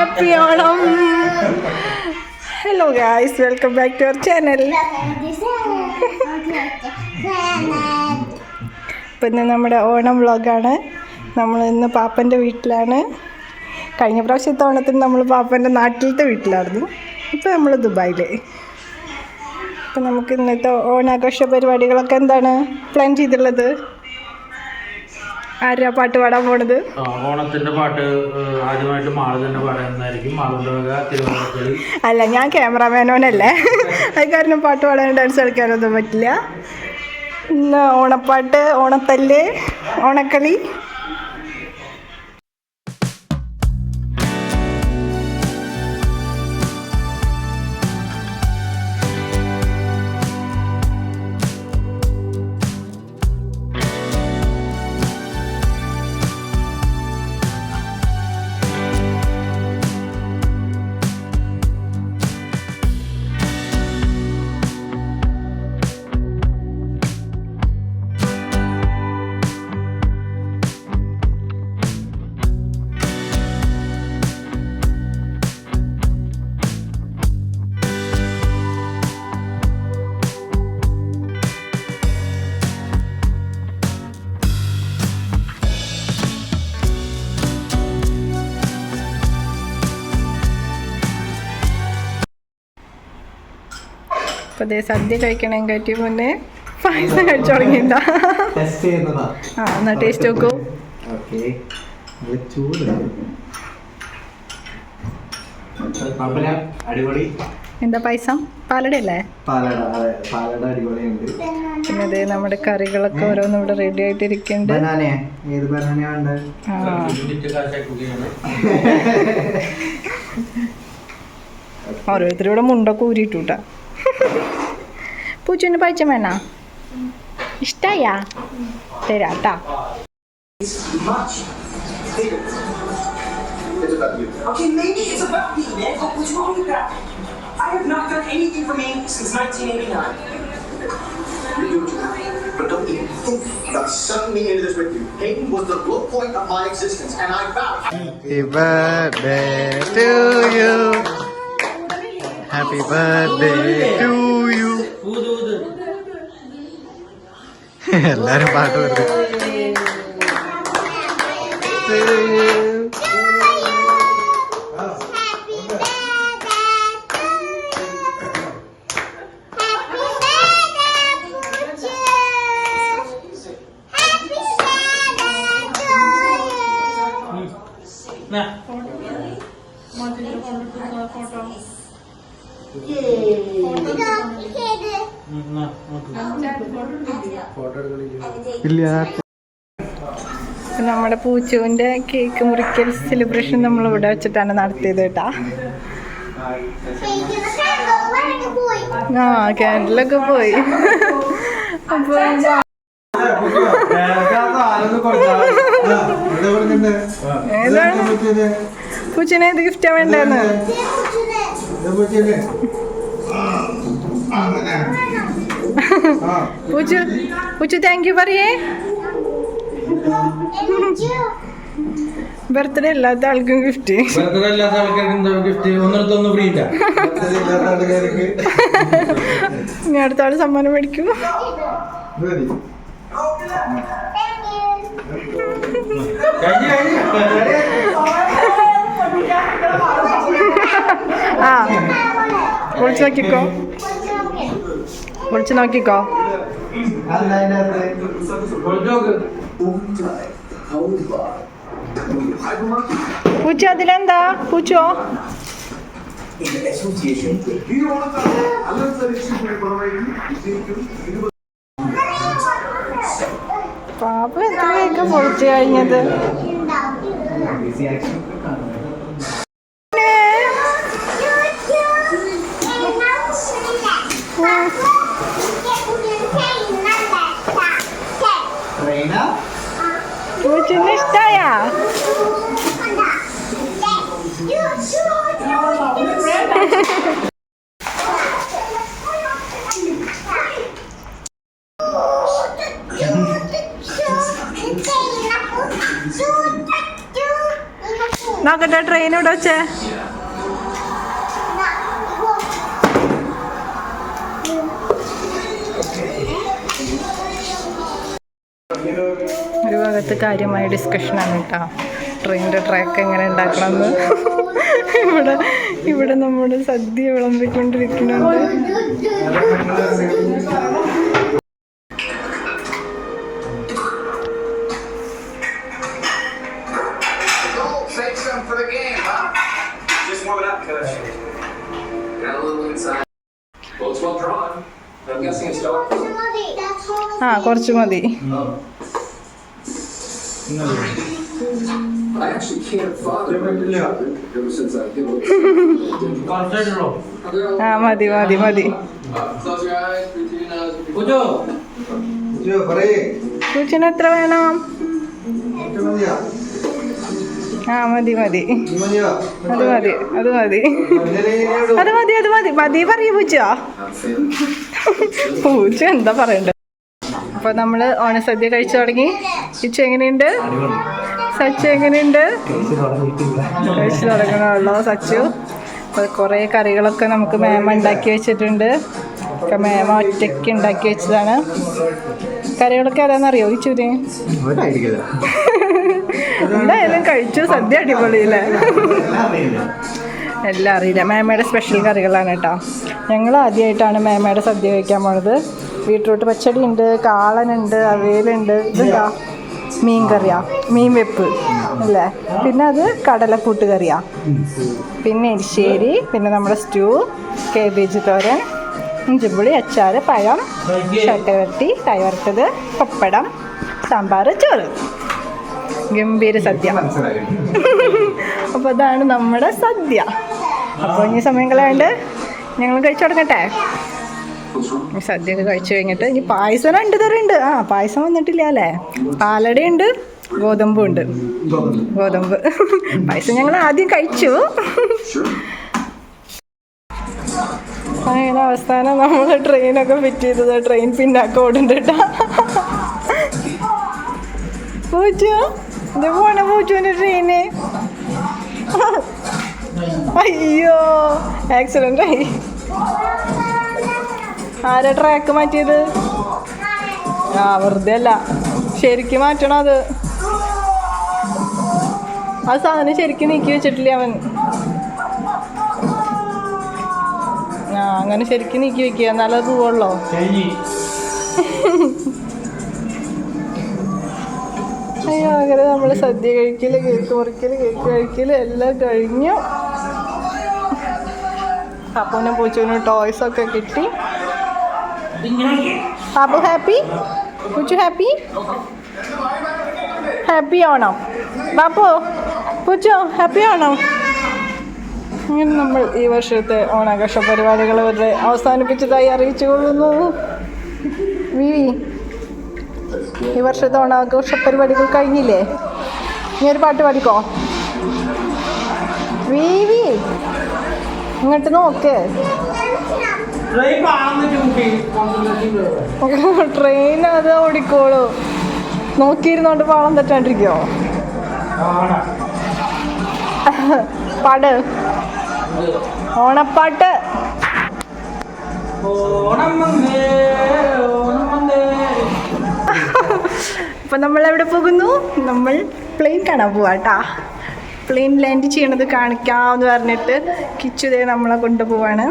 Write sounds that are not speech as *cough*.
Onam hello guys welcome back to our channel ഇപ്പം ഇന്ന് നമ്മുടെ ഓണം വ്ളോഗാണ്. നമ്മൾ ഇന്ന് പാപ്പന്റെ വീട്ടിലാണ്. കഴിഞ്ഞ പ്രാവശ്യത്തെ ഓണത്തിന് നമ്മൾ പാപ്പന്റെ നാട്ടിലത്തെ വീട്ടിലായിരുന്നു. ഇപ്പം നമ്മൾ ദുബായിൽ അപ്പം നമുക്ക് ഇന്നത്തെ ഓണാഘോഷ പരിപാടികളൊക്കെ എന്താണ്? പ്ലാൻ ചെയ്തിട്ടുള്ളത്? ആരാ പാട്ട് പാടാൻ പോണത്? ഓണത്തിന്റെ പാട്ട് ആദ്യമായിട്ട് മാള തന്നെ പാടുന്നതായിരിക്കും. അല്ല ഞാൻ ക്യാമറാമാനോനല്ലേ? അത് കാരണം പാട്ട് പാടാനും ഡാൻസ് കളിക്കാനൊന്നും പറ്റില്ല. ഓണപ്പാട്ട് ഓണത്തല്ല് ഓണക്കളി. അപ്പോൾ ദേ സദ്യ കഴിക്കണേ കയറ്റി മുന്നേ പായസം കഴിച്ചു തുടങ്ങിയിട്ടുണ്ടാ ടെസ്റ്റ് ചെയ്യുന്നതാ. ആ എന്നാ ടേസ്റ്റ് നോക്കൂ. അടിപൊളി. എന്താ പായസം? പാലട അല്ലേ? അതെ. പിന്നെ ദേ നമ്മുടെ കറികളൊക്കെ ഓരോന്നും ഇവിടെ റെഡി ആയിട്ടിരിക്കുന്നുണ്ട്. ഓരോരുത്തരും ഇവിടെ മുണ്ടൊക്കെ ഊരിയിട്ടൂട്ടാ. Okay, maybe it's about me, man. But what's wrong with that? I have not done anything for me since 1989. But don't even think about sucking me into this with you. Hayden was the low point of my existence, and I vow. Happy birthday to you. Happy birthday to എല്ലാരും പാട്ട് പാടും ഇല്ല ഇപ്പൊ നമ്മുടെ പൂച്ചുവിന്റെ cake മുറിക്കൽ celebration നമ്മൾ ഇവിടെ വെച്ചിട്ടാണ് നടത്തിയത് കേട്ടാ. ആ ക്യാൻഡിലൊക്കെ പോയി. അപ്പൊ പൂച്ചിനെ ഏത് ഗിഫ്റ്റാ വേണ്ടെന്ന് *laughs* പൂച്ചു പൂച്ചു താങ്ക് യു പറയേ. ബർത്ത്ഡേ അല്ലാത്ത ആൾക്കും ഗിഫ്റ്റ് ബർത്ത്ഡേ അല്ലാത്ത ആൾക്കാർക്ക് എന്താ ഗിഫ്റ്റ് ഒന്നിടത്തൊന്ന് ഫ്രീ ഇല്ല ഇനി അടുത്ത ആൾ സമ്മാനം മേടിക്കും. ആ വിളിച്ചു നോക്കിക്കോ വിളിച്ചു നോക്കിക്കോ പൂച്ച അതിലെന്താ? പൂച്ചോ? പാപ്പ എത്രയൊക്കെ പൊളിച്ചു കഴിഞ്ഞത്. നോക്കട്ടെ ട്രെയിൻ ഇവിടെ വെച്ചേ? ഒരു ഭാഗത്ത് കാര്യമായ ഡിസ്കഷനാണ് കേട്ടോ ട്രെയിനിന്റെ ട്രാക്ക് എങ്ങനെ ഉണ്ടാക്കണമെന്ന് ഇവിടെ ഇവിടെ നമ്മുടെ സദ്യ വിളമ്പിക്കൊണ്ടിരിക്കുന്നുണ്ട്. ആ കുറച്ച് മതി. ആ മതി മതി മതി. പൂച്ചിന് എത്ര വേണം? ആ മതി മതി. അത് മതി അത് മതി. അത് മതി അത് മതി. മതി പറയൂ പൂച്ച. പൂച്ച എന്താ പറയണ്ടത് അപ്പോൾ നമ്മൾ ഓണസദ്യ കഴിച്ചു തുടങ്ങി. ഇച്ചു എങ്ങനെയുണ്ട്? സച്ചു എങ്ങനെയുണ്ട്? കഴിച്ചു തുടങ്ങണമല്ലോ സച്ചു. അപ്പോൾ കുറേ കറികളൊക്കെ നമുക്ക് മേമ ഉണ്ടാക്കി വെച്ചിട്ടുണ്ട്. ഒക്കെ മേമ ഒറ്റയ്ക്ക് ഉണ്ടാക്കി വെച്ചതാണ്. കറികളൊക്കെ ഏതാണെന്നറിയോ ഇച്ചുവിന് എന്തായാലും കഴിച്ചു സദ്യ അടിപൊളിയില്ലേ? എല്ലാം അറിയില്ല. മേമയുടെ സ്പെഷ്യൽ കറികളാണ് കേട്ടോ. ഞങ്ങൾ ആദ്യമായിട്ടാണ് മേമയുടെ സദ്യ കഴിക്കാൻ പോണത്. ബീട്രൂട്ട് പച്ചടി ഉണ്ട് കാളനുണ്ട് അവയിലുണ്ട് ഇതെന്താ മീൻ കറിയാ മീൻ വെപ്പ് അല്ലേ? പിന്നെ അത് കടലക്കൂട്ട് കറിയാ. പിന്നെ എരിശ്ശേരി പിന്നെ നമ്മുടെ സ്റ്റൂ കേബേജ് തോരൻ ഇഞ്ചിപ്പുളി അച്ചാർ പഴം ചട്ടവരട്ടി കൈവറുത്തത് പപ്പടം സാമ്പാർ ചോറ്. ഗംഭീര സദ്യ. അപ്പോൾ അതാണ് നമ്മുടെ സദ്യ. അപ്പോൾ ഇനി സമയം കളയാണ്ട് ഞങ്ങൾ കഴിച്ചു തുടങ്ങട്ടെ? സദ്യയൊക്കെ കഴിച്ചു കഴിഞ്ഞിട്ട് ഇനി പായസം രണ്ട് തരം ഉണ്ട്. ആ പായസം വന്നിട്ടില്ല അല്ലേ? പാലടയുണ്ട് ഗോതമ്പും ഉണ്ട്. ഗോതമ്പ്. പായസം ഞങ്ങൾ ആദ്യം കഴിച്ചു. അങ്ങനെ അവസാനം നമ്മൾ ട്രെയിനൊക്കെ ഫിറ്റ് ചെയ്തത്. ട്രെയിൻ പിന്നാക്ക ഓടുന്നുണ്ട്. കേട്ടോ പൂച്ചു ഇത് പോണ പൂച്ചുവിന്റെ ട്രെയിന്? അയ്യോ ആക്സിഡന്റ് ആയി. ആരാ ട്രാക്ക് മാറ്റിയത്? ആ വെറുതെ അല്ല. ശരിക്കും മാറ്റണം അത്. ആ സാധനം ശരിക്കും നീക്കി വെച്ചിട്ടില്ല അവൻ? ആ അങ്ങനെ ശരിക്കും നീക്കി വെക്കുക. എന്നാലേ അത് പോവുള്ളോ? അയ്യോ അങ്ങനെ നമ്മൾ സദ്യ കഴിക്കൽ കേക്ക് മുറിക്കൽ കേക്ക് കഴിക്കൽ എല്ലാം കഴിഞ്ഞു. അപ്പൂനും പൂച്ചുവിനും ടോയ്സ് ഒക്കെ കിട്ടി. പാപ്പു ഹാപ്പി പൂച്ചു ഹാപ്പി ഹാപ്പി ആണോ ബാപ്പു പൂച്ചു ഹാപ്പി ആണോ ഇങ്ങനെ നമ്മൾ ഈ വർഷത്തെ ഓണാഘോഷ പരിപാടികൾ അവരുടെ അവസാനിപ്പിച്ചതായി അറിയിച്ചു കൊള്ളുന്നു വിവി ഈ വർഷത്തെ ഓണാഘോഷ പരിപാടികൾ കഴിഞ്ഞില്ലേ? നീ ഒരു പാട്ട് പാടിക്കോ? വീവി ഇങ്ങോട്ട് നോക്ക്. ട്രെയിൻ അത് ഓടിക്കോളൂ. നോക്കിയിരുന്നോണ്ട് പാളം തെറ്റാണ്ടിരിക്കോ പാട്. ഓണപ്പാട്ട്. അപ്പം നമ്മൾ എവിടെ പോകുന്നു? നമ്മൾ പ്ലെയിൻ കാണാൻ പോവാട്ടാ പ്ലെയിൻ ലാൻഡ് ചെയ്യണത് കാണിക്കാമെന്ന് പറഞ്ഞിട്ട് കിച്ചുതേ നമ്മളെ കൊണ്ടുപോവാണ്